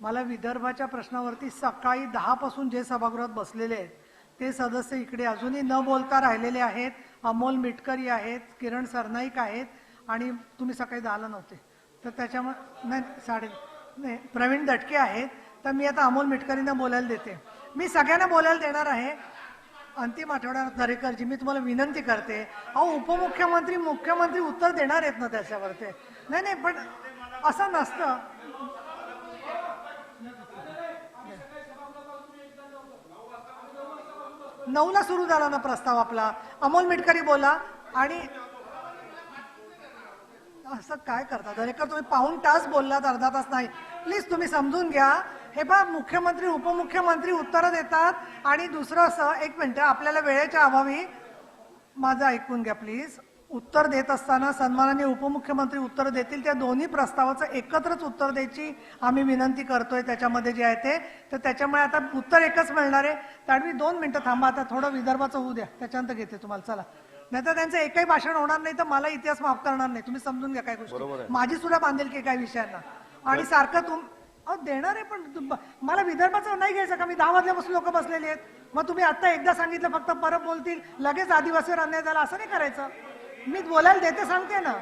मला विदर्भाच्या प्रश्नावरती सकाळी दहापासून जे सभागृहात बसलेले आहेत ते सदस्य इकडे अजूनही न बोलता राहिलेले आहेत. अमोल मिटकरी आहेत किरण सरनाईक आहेत आणि तुम्ही सकाळी दहाला नव्हते. तर त्याच्यामुळे नाही साडे नाही प्रवीण दटके आहेत. तर मी आता अमोल मिटकरींना बोलायला देते. मी सगळ्यांना बोलायला देणार आहे. अंतिम आठवड्यात दरेकरजी मी तुम्हाला विनंती करते. अहो उपमुख्यमंत्री मुख्यमंत्री उत्तर देणार आहेत ना त्याच्यावरती? नाही नाही पण असं नसतं. नऊला सुरू झाला ना प्रस्ताव आपला. अमोल मिटकरी बोला. आणि असं काय करता? दरेकर तुम्ही पाऊन तास बोललात अर्धा तास नाही. प्लीज तुम्ही समजून घ्या. हे बा मुख्यमंत्री उपमुख्यमंत्री उत्तरं देतात. आणि दुसरं असं एक मिनटं आपल्याला वेळेच्या अभावी माझं ऐकून घ्या प्लीज. उत्तर देत असताना सन्मानाने उपमुख्यमंत्री उत्तर देतील त्या दोन्ही प्रस्तावाचं एकत्रच उत्तर द्यायची आम्ही विनंती करतोय. त्याच्यामध्ये जे आहे ते तर त्याच्यामुळे आता उत्तर एकच मिळणार आहे. ताडवी दोन मिनिटं थांबा आता थोडं विदर्भाचं होऊ द्या. त्याच्यानंतर घेते तुम्हाला. चला. नाही तर त्यांचं एकही भाषण होणार नाही तर मला इतिहास माफ करणार नाही. तुम्ही समजून घ्या काय गोष्टी. माझी सुद्धा बांधेल की काय विषयांना. आणि सारखं तुम देणार आहे पण मला विदर्भाचं नाही घ्यायचं का? मी दहा वाजल्यापासून लोक बसलेले आहेत. मग तुम्ही आता एकदा सांगितलं फक्त परत बोलतील. लगेच आदिवासीवर अन्याय झाला असं नाही करायचं. मी बोलायला देते सांगते ना.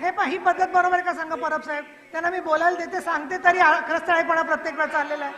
हे पहा ही पद्धत बरोबर आहे का सांगा परब साहेब? त्यांना मी बोलायला देते सांगते तरी खरंच तळेपणा प्रत्येक वेळा चाललेला आहे.